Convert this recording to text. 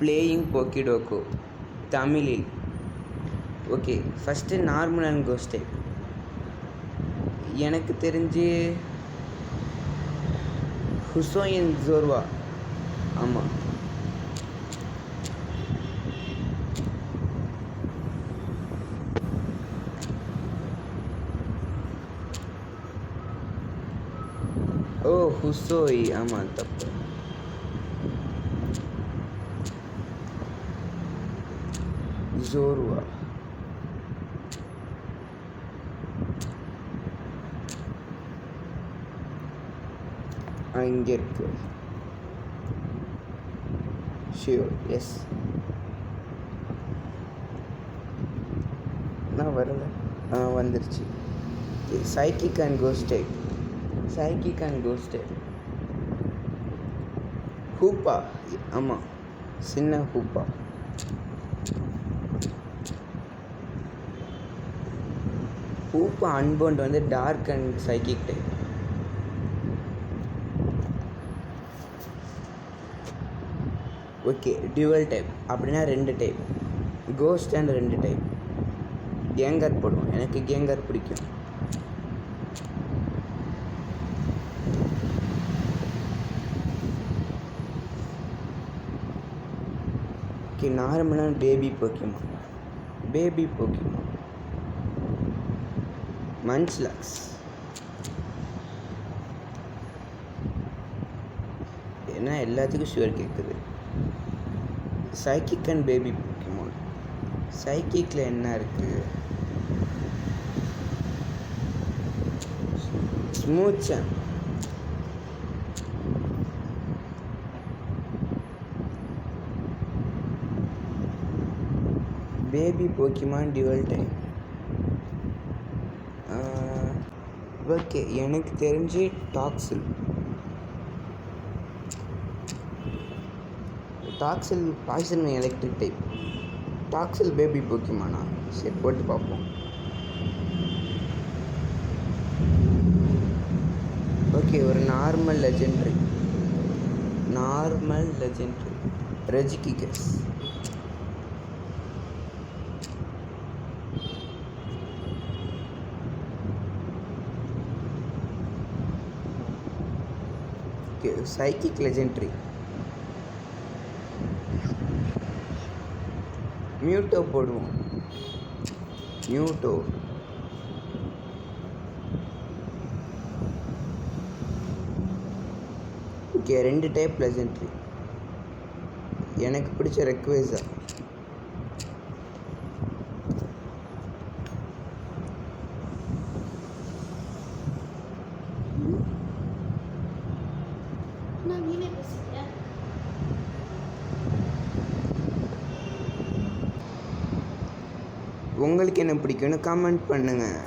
Playing போக்கிடோக்கோ தமிழில் okay first normal and ghost type எனக்கு தெரிஞ்சு ஹுசோயின் ஜோர்வா. ஆமாம் ஓ ஹுசோய். ஆமாம் தப்பு. ஜோர்வா இங்கே இருக்கு ஷியோர் எஸ் நான் வரல. ஆ வந்துருச்சு. Psychic and ghost psychic and ghost Hoopa. ஆமாம் சின்ன ஹூப்பா. ஹூப்பா அன்பவுண்ட் வந்து dark and psychic type okay dual type அப்படின்னா ரெண்டு டைப் கோஸ்ட் அண்ட் ரெண்டு டைப் கேங்கர் போடுவோம். எனக்கு கேங்கர் பிடிக்கும். ஓகே நார்மலான பேபி போக்கியமா பேபி போக்கியமான் ஏன்னா எல்லாத்துக்கும் ஷுவர் கேட்குது சைக்கிக் அண்ட் பேபி போக்கிமோன் சைக்கிக்கில் என்ன இருக்குது Smoochum baby Pokemon dual time okay எனக்கு தெரிஞ்சு Toxel. Toxel poison electric type Toxel baby போக்கிமானா சரி போட்டு பார்ப்போம் ஓகே ஒரு normal legendary normal legendary Regigigas சைக்கு psychic legendary Mewtwo போடுவோம். மியூட்டோ ஓகே ரெண்டு டைப் லெஜெண்ட்ரி எனக்கு பிடிச்ச ரெக்வேஸா நான் நீனே பேசிக்கிறேன் உங்களுக்கு என்ன பிடிக்கும்னு கமெண்ட் பண்ணுங்கள்